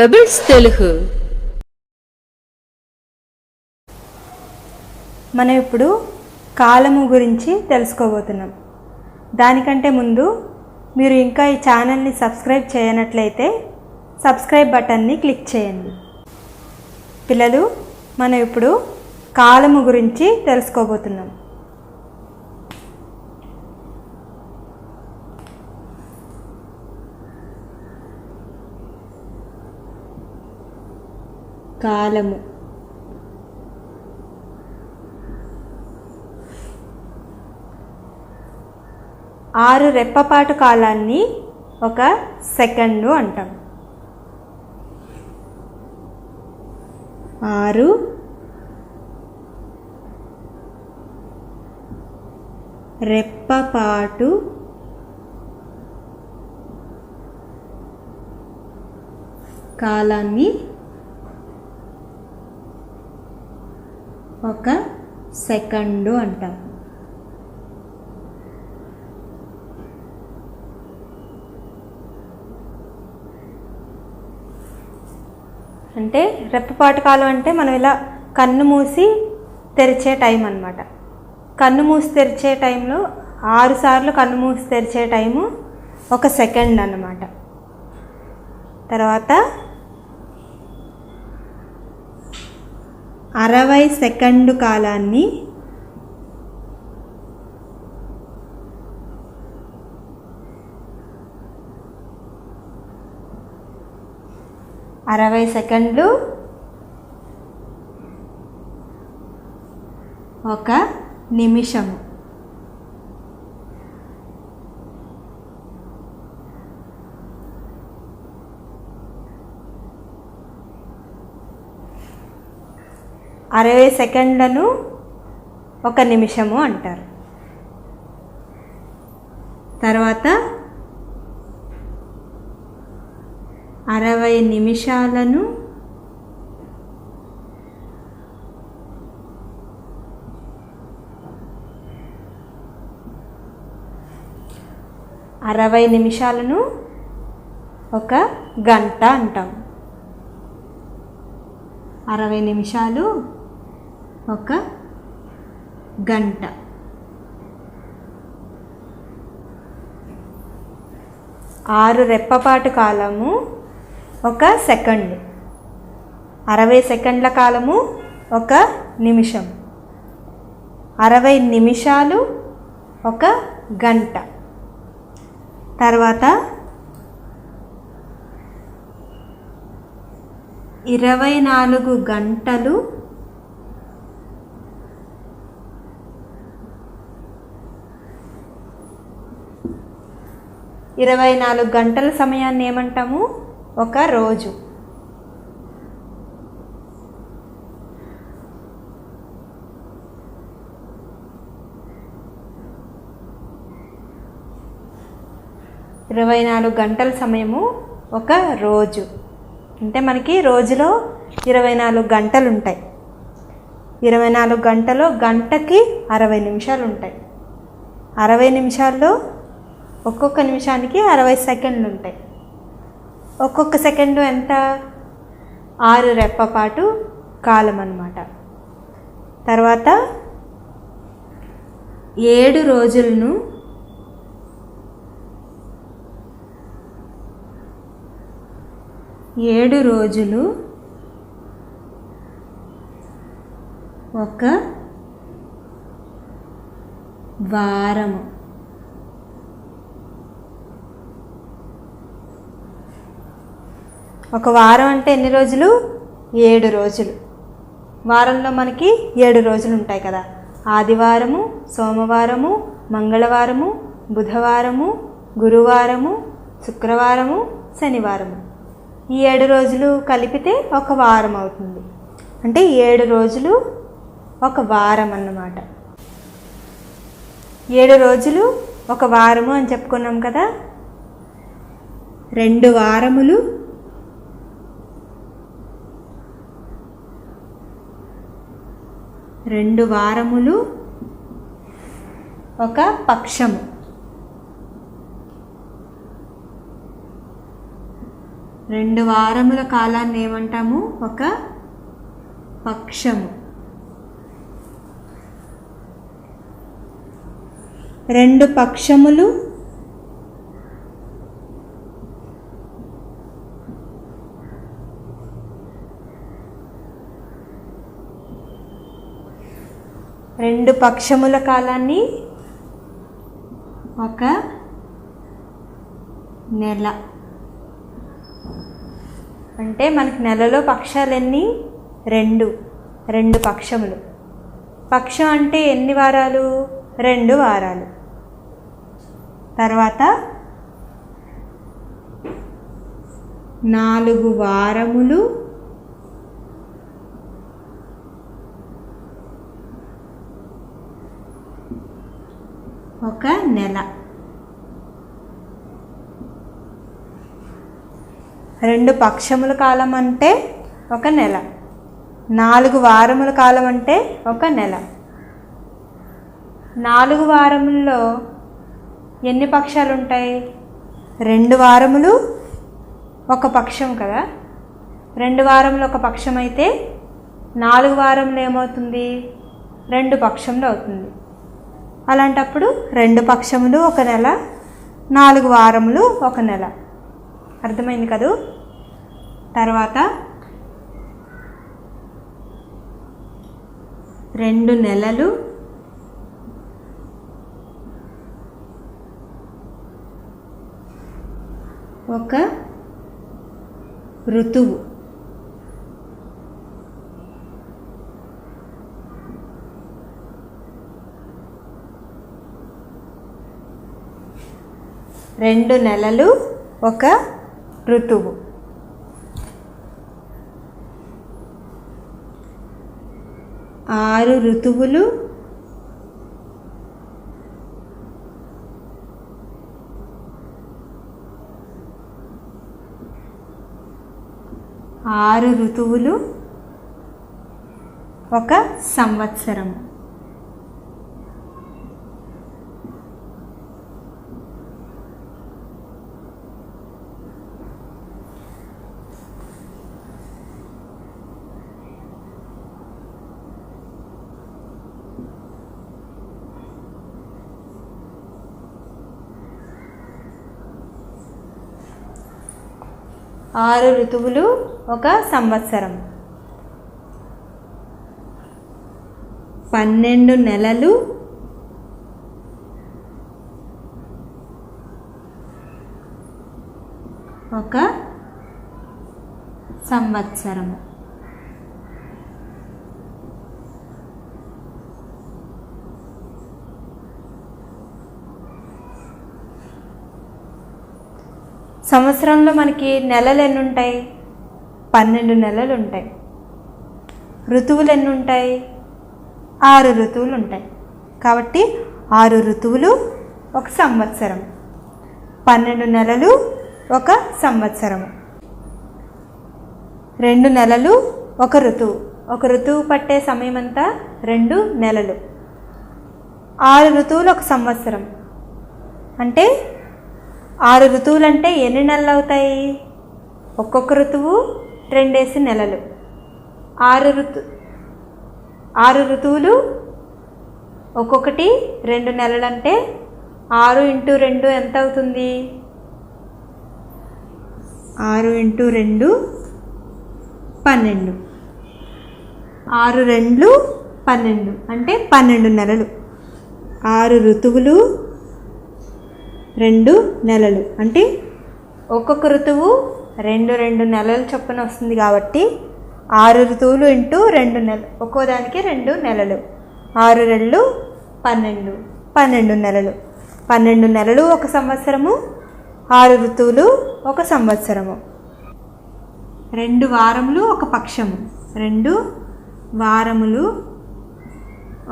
Pebbles Telugu మనం ఇప్పుడు కాలము గురించి తెలుసుకోబోతున్నాం. దానికంటే ముందు మీరు ఇంకా ఈ ఛానల్ని సబ్స్క్రైబ్ చేయనట్లయితే సబ్స్క్రైబ్ బటన్ని క్లిక్ చేయండి. పిల్లలు మనం ఇప్పుడు కాలము గురించి తెలుసుకోబోతున్నాం. కాలము. ఆరు రెప్పపాటు కాలాన్ని ఒక సెకండు అంటాం. ఆరు రెప్పపాటు కాలాన్ని ఒక సెకండు అంటాం. అంటే రెప్పపాటు కాలం అంటే మనం ఇలా కన్ను మూసి తెరిచే టైం అన్నమాట. కన్ను మూసి తెరిచే టైంలో ఆరు సార్లు కన్ను మూసి తెరిచే టైము ఒక సెకండ్ అన్నమాట. తర్వాత అరవై సెకండు కాలాన్ని అరవై సెకండ్లు ఒక నిమిషము. అరవై సెకండ్లను ఒక నిమిషము అంటారు. తర్వాత అరవై నిమిషాలను అరవై నిమిషాలను ఒక గంట అంటాం. అరవై నిమిషాలు ఒక గంట. ఆరు రెప్పపాటు కాలము ఒక సెకండ్. అరవై సెకండ్ల కాలము ఒక నిమిషం. అరవై నిమిషాలు ఒక గంట. తర్వాత ఇరవై నాలుగు గంటలు ఇరవై నాలుగు గంటల సమయాన్ని ఏమంటాము? ఒక రోజు. ఇరవై నాలుగు గంటల సమయము ఒక రోజు. అంటే మనకి రోజులో ఇరవై నాలుగు గంటలు ఉంటాయి ఇరవై నాలుగు గంటలో గంటకి అరవై నిమిషాలు ఉంటాయి అరవై నిమిషాల్లో ఒక్కొక్క నిమిషానికి అరవై సెకండ్లు ఉంటాయి. ఒక్కొక్క సెకండు ఎంత? ఆరు రెప్పపాటు కాలం అన్నమాట. తర్వాత ఏడు రోజులను ఏడు రోజులు ఒక వారము. ఒక వారం అంటే ఎన్ని రోజులు? ఏడు రోజులు. వారంలో మనకి ఏడు రోజులు ఉంటాయి కదా. ఆదివారము సోమవారము మంగళవారము బుధవారము గురువారము శుక్రవారము శనివారము. ఈ ఏడు రోజులు కలిపితే ఒక వారం అవుతుంది. అంటే ఏడు రోజులు ఒక వారం అన్నమాట. ఏడు రోజులు ఒక వారము అని చెప్పుకున్నాం కదా. రెండు వారములు రెండు వారములు ఒక పక్షము. రెండు వారముల కాలాన్ని ఏమంటాము? ఒక పక్షము. రెండు పక్షములు రెండు పక్షముల కాలాన్ని ఒక నెల. అంటే మనకి నెలలో పక్షాలన్నీ రెండు రెండు పక్షములు. పక్షం అంటే ఎన్ని వారాలు? రెండు వారాలు. తర్వాత నాలుగు వారములు ఒక నెల. రెండు పక్షముల కాలం అంటే ఒక నెల. నాలుగు వారముల కాలం అంటే ఒక నెల. నాలుగు వారముల్లో ఎన్ని పక్షాలు ఉంటాయి రెండు వారములు ఒక పక్షం కదా. రెండు వారములు ఒక పక్షం అయితే నాలుగు వారములు ఏమవుతుంది? రెండు పక్షములు అవుతుంది. అలాంటప్పుడు రెండు పక్షములు ఒక నెల నాలుగు వారములు ఒక నెల. అర్థమైంది కదూ? తర్వాత రెండు నెలలు ఒక ఋతువు. రెండు నెలలు ఒక ఋతువు. ఆరు ఋతువులు ఆరు ఋతువులు ఒక సంవత్సరం ఆరు ఋతువులు ఒక సంవత్సరం. పన్నెండు నెలలు. ఒక సంవత్సరము. సంవత్సరంలో మనకి నెలలు ఎన్ని ఉంటాయి? పన్నెండు నెలలు ఉంటాయి. ఋతువులు ఎన్ని ఉంటాయి? ఆరు ఋతువులు ఉంటాయి. కాబట్టి ఆరు ఋతువులు ఒక సంవత్సరం. పన్నెండు నెలలు ఒక సంవత్సరము. రెండు నెలలు ఒక ఋతువు. ఒక ఋతువు పట్టే సమయం అంతా రెండు నెలలు. ఆరు ఋతువులు ఒక సంవత్సరం. అంటే ఆరు ఋతువులు అంటే ఎన్ని నెలలు అవుతాయి ఒక్కొక్క ఋతువు రెండేసి నెలలు. ఆరు ఋతు ఆరు ఋతువులు ఒక్కొక్కటి రెండు నెలలు అంటే ఆరు ఇంటూ రెండు ఎంత అవుతుంది ఆరు ఇంటూ రెండు పన్నెండు. ఆరు రెండు పన్నెండు. అంటే పన్నెండు నెలలు. ఆరు ఋతువులు రెండు నెలలు. అంటే ఒక్కొక్క ఋతువు రెండు రెండు నెలలు చొప్పున వస్తుంది కాబట్టి ఆరు ఋతువులు ఇంటూ రెండు నెలలు ఒక్కో దానికి రెండు నెలలు. ఆరు రెండు పన్నెండు. పన్నెండు నెలలు. పన్నెండు నెలలు ఒక సంవత్సరము ఆరు ఋతువులు ఒక సంవత్సరము. రెండు వారములు ఒక పక్షము. రెండు వారములు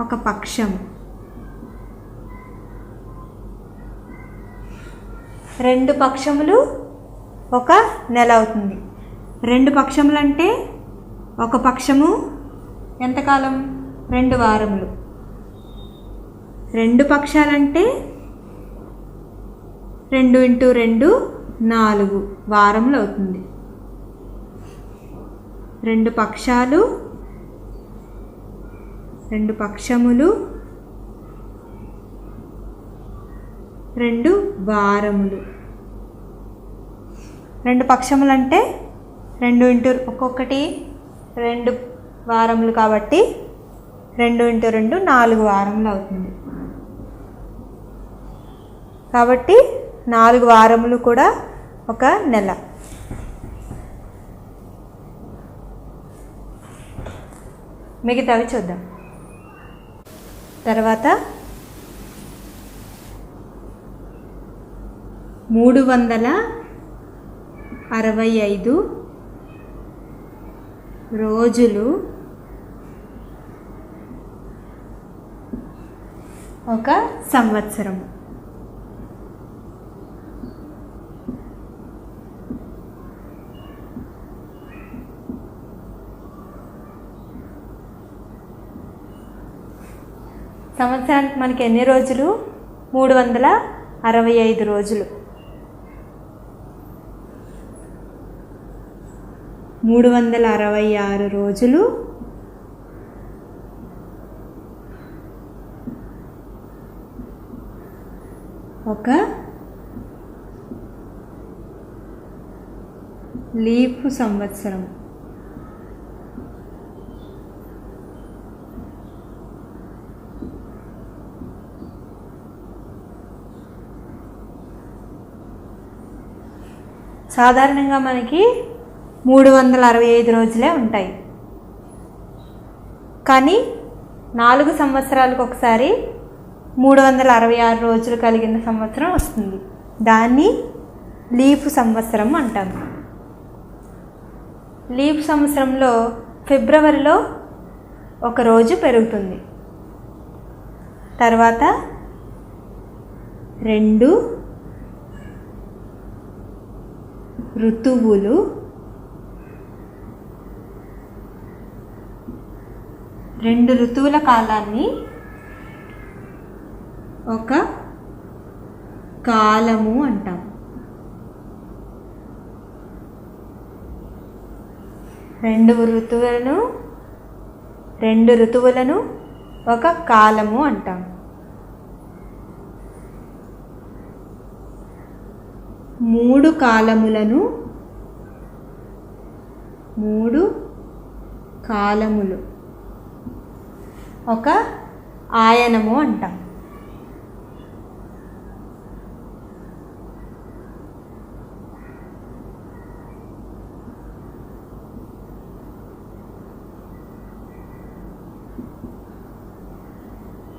ఒక పక్షము. రెండు పక్షములు ఒక నెల అవుతుంది. రెండు పక్షములు అంటే ఒక పక్షము ఎంతకాలం రెండు వారములు. రెండు పక్షాలంటే రెండు ఇంటూ రెండు నాలుగు వారములు అవుతుంది. రెండు పక్షాలు రెండు పక్షములు రెండు వారములు. రెండు పక్షములు అంటే రెండు ఇంటూ ఒక్కొక్కటి రెండు వారములు కాబట్టి రెండు ఇంటూ రెండు నాలుగు వారములు అవుతుంది. కాబట్టి నాలుగు వారములు కూడా ఒక నెల. మిగతావి చూద్దాం. తర్వాత మూడు వందల అరవై ఐదు రోజులు ఒక సంవత్సరం. సంవత్సరానికి మనకి ఎన్ని రోజులు? మూడు వందల అరవై ఐదు రోజులు. మూడు వందల అరవై ఆరు రోజులు ఒక లీపు సంవత్సరం. సాధారణంగా మనకి మూడు వందల అరవై ఐదు రోజులే ఉంటాయి. కానీ నాలుగు సంవత్సరాలకు ఒకసారి మూడు వందల అరవై ఆరు రోజులు కలిగిన సంవత్సరం వస్తుంది. దాన్ని లీఫ్ సంవత్సరం అంటాము లీఫ్ సంవత్సరంలో ఫిబ్రవరిలో ఒక రోజు పెరుగుతుంది. తర్వాత రెండు ఋతువులు రెండు ఋతువుల కాలాన్ని ఒక కాలము అంటాం. రెండు ఋతువులను రెండు ఋతువులను ఒక కాలము అంటాం. మూడు కాలములను మూడు కాలములు. ఒక ఆయనము అంటాం.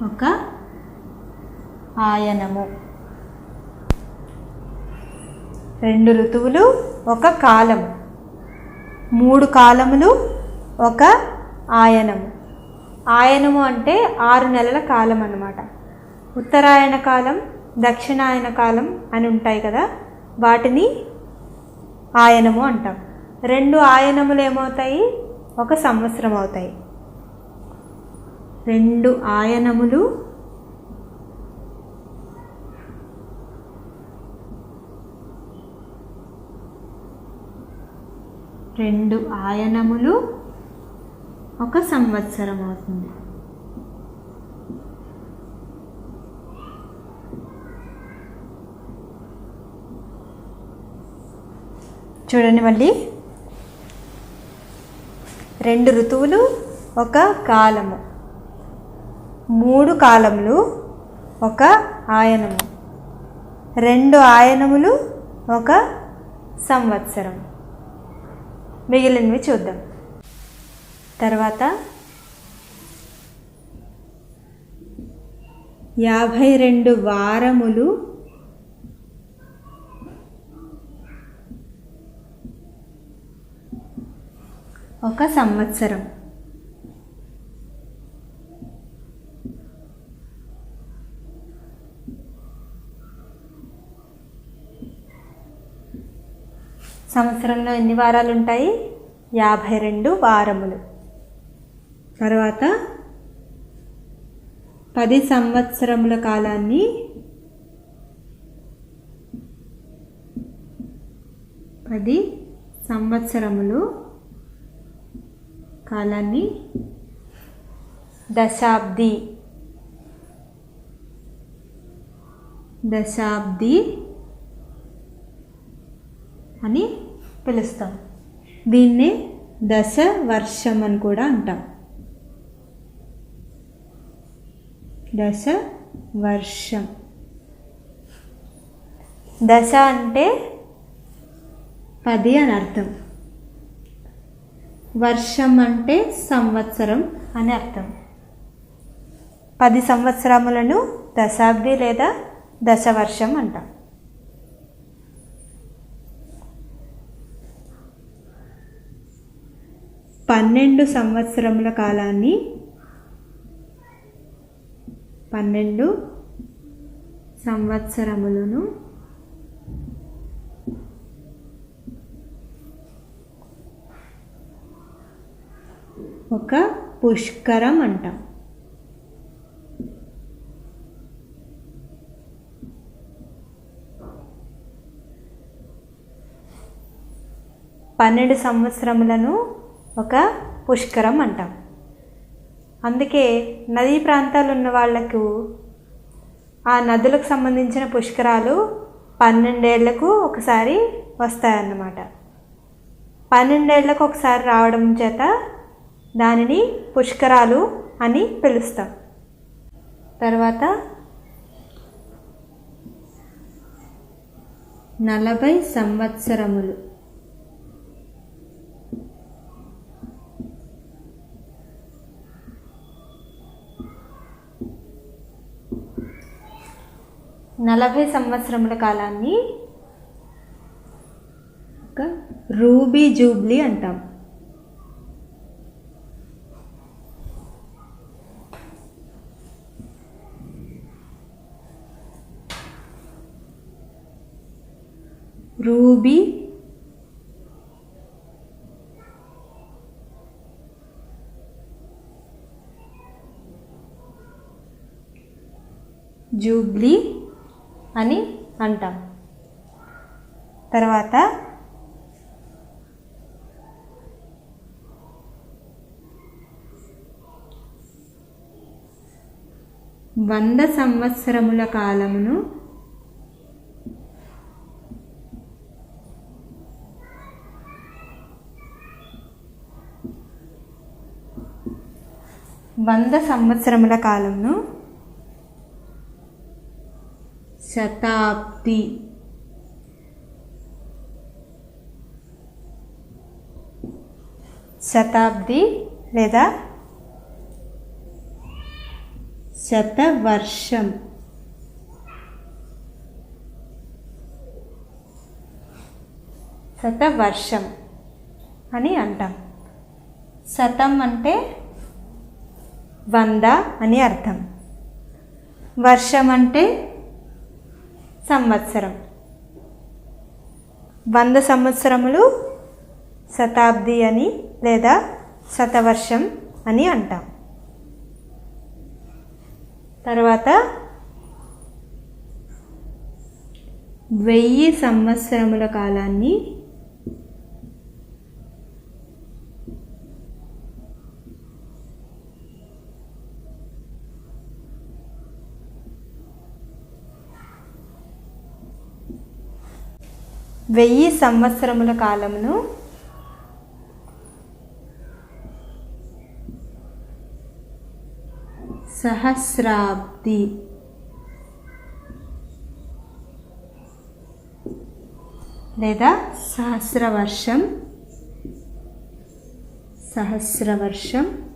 ఒక ఆయనము. రెండు ఋతువులు ఒక కాలము. మూడు కాలములు ఒక ఆయనము. ఆయనము అంటే ఆరు నెలల కాలం అన్నమాట. ఉత్తరాయణ కాలం దక్షిణాయన కాలం అని ఉంటాయి కదా వాటిని ఆయనము అంటాం. రెండు ఆయనములు ఏమవుతాయి? ఒక సంవత్సరం అవుతాయి. రెండు ఆయనములు రెండు ఆయనములు ఒక సంవత్సరం అవుతుంది. చూడండి మళ్ళీ. రెండు ఋతువులు ఒక కాలము. మూడు కాలములు ఒక ఆయనము. రెండు ఆయనములు ఒక సంవత్సరం. మిగిలినవి చూద్దాం. తర్వాత యాభై రెండు వారములు ఒక సంవత్సరం. సంవత్సరంలో ఎన్ని వారాలు ఉంటాయి యాభై రెండు వారములు. తర్వాత పది సంవత్సరముల కాలాన్ని పది సంవత్సరములు కాలాన్ని దశాబ్ది దశాబ్ది అని పిలుస్తాం. దీన్నే దశ వర్షం అని కూడా అంటాం. దశ వర్షం. దశ అంటే పది అని అర్థం. వర్షం అంటే సంవత్సరం అని అర్థం. పది సంవత్సరములను దశాబ్ది లేదా దశవర్షం అంటాం. పన్నెండు సంవత్సరముల కాలాన్ని పన్నెండు సంవత్సరములను ఒక పుష్కరం అంటాం. పన్నెండు సంవత్సరములను ఒక పుష్కరం అంటాం. అందుకే నదీ ప్రాంతాలు ఉన్న వాళ్ళకు ఆ నదులకు సంబంధించిన పుష్కరాలు పన్నెండేళ్ళకు ఒకసారి వస్తాయన్నమాట. పన్నెండేళ్ళకు ఒకసారి రావడం చేత దానిని పుష్కరాలు అని పిలుస్తాం. తర్వాత నలభై సంవత్సరములు. నలభై సంవత్సరముల కాలాన్ని ఒక రూబీ జూబ్లీ అంటాం. రూబీ జూబ్లీ అని అంటాం. తర్వాత వంద సంవత్సరముల కాలమును వంద సంవత్సరముల కాలంను శతాబ్ది. శతాబ్ది లేదా శతవర్షం. శతవర్షం అని అంటాం. శతం అంటే వంద అని అర్థం. వర్షం అంటే సంవత్సరం. వంద సంవత్సరములు శతాబ్ది అని లేదా శతవర్షం అని అంటాం. తర్వాత వెయ్యి సంవత్సరముల కాలాన్ని వెయ్యి సంవత్సరముల కాలమును సహస్రాబ్ది. లేదా సహస్రవర్షం సహస్రవర్షం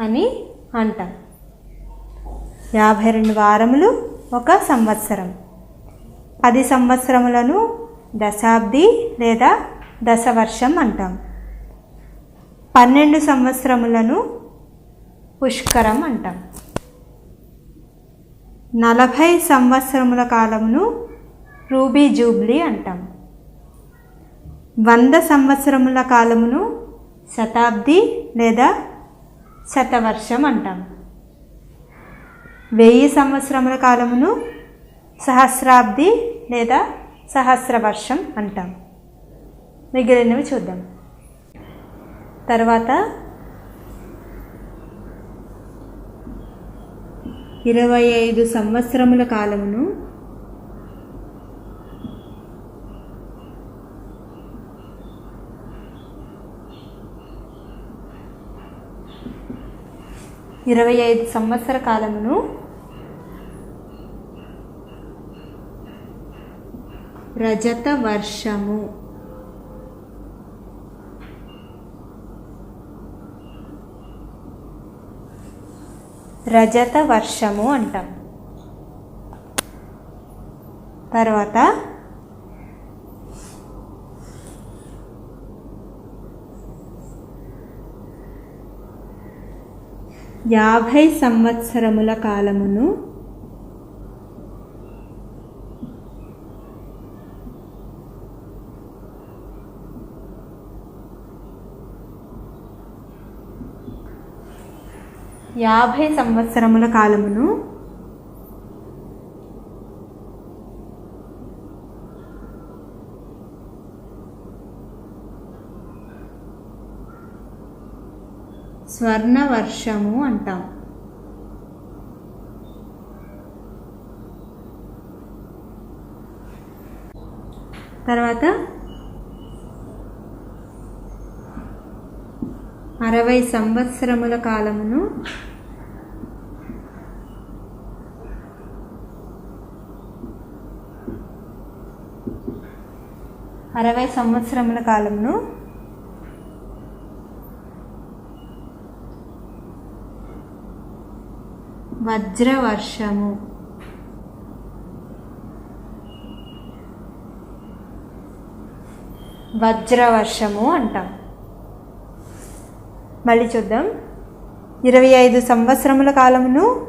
అని అంటాం. యాభై రెండు వారములు ఒక సంవత్సరం. పది సంవత్సరములను దశాబ్ది లేదా దశవర్షం అంటాం. పన్నెండు సంవత్సరములను పుష్కరం అంటాం. నలభై సంవత్సరముల కాలమును రూబీ జూబ్లీ అంటాం. వంద సంవత్సరముల కాలమును శతాబ్ది లేదా శతవర్షం అంటాం. వెయ్యి సంవత్సరముల కాలమును సహస్రాబ్ది లేదా సహస్ర వర్షం అంటాం. మిగిలినవి చూద్దాం. తర్వాత ఇరవై ఐదు సంవత్సరముల కాలమును ఇరవై ఐదు సంవత్సర కాలమును రజత వర్షము. రజత వర్షము అంటాం. తర్వాత యాభై సంవత్సరముల కాలమును యాభై సంవత్సరముల కాలమును స్వర్ణ వర్షము అంటాం. తర్వాత అరవై సంవత్సరముల కాలమును అరవై సంవత్సరముల కాలమును వజ్రవర్షము. వజ్రవర్షము అంటాం. మళ్ళీ చూద్దాం. ఇరవై ఐదు సంవత్సరముల కాలమును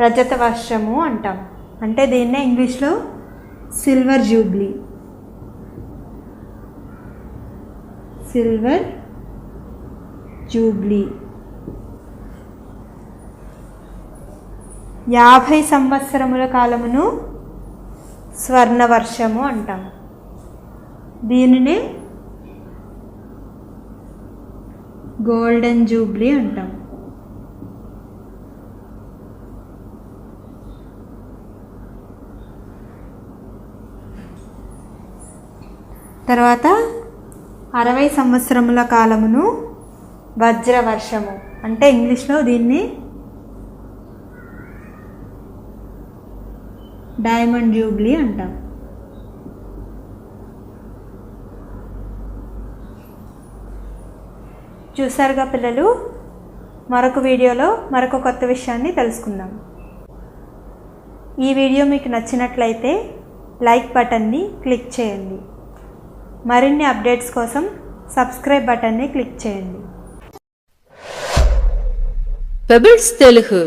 రజత వర్షము అంటాం. అంటే దీన్నే ఇంగ్లీష్లో సిల్వర్ జూబ్లీ. Silver Jubilee. యాభై సంవత్సరముల కాలమును స్వర్ణవర్షము అంటాం. దీనినే గోల్డెన్ జూబ్లీ అంటాం. తర్వాత అరవై సంవత్సరముల కాలమును వజ్రవర్షము. అంటే ఇంగ్లీష్లో దీన్ని డైమండ్ జూబ్లీ అంటాం. చూసారుగా పిల్లలు? మరొక వీడియోలో మరొక కొత్త విషయాన్ని తెలుసుకుందాం. ఈ వీడియో మీకు నచ్చినట్లయితే లైక్ బటన్ని క్లిక్ చేయండి. మరిన్ని అప్డేట్స్ కోసం సబ్స్క్రైబ్ బటన్ని క్లిక్ చేయండి. పెబిల్స్ తెలుగు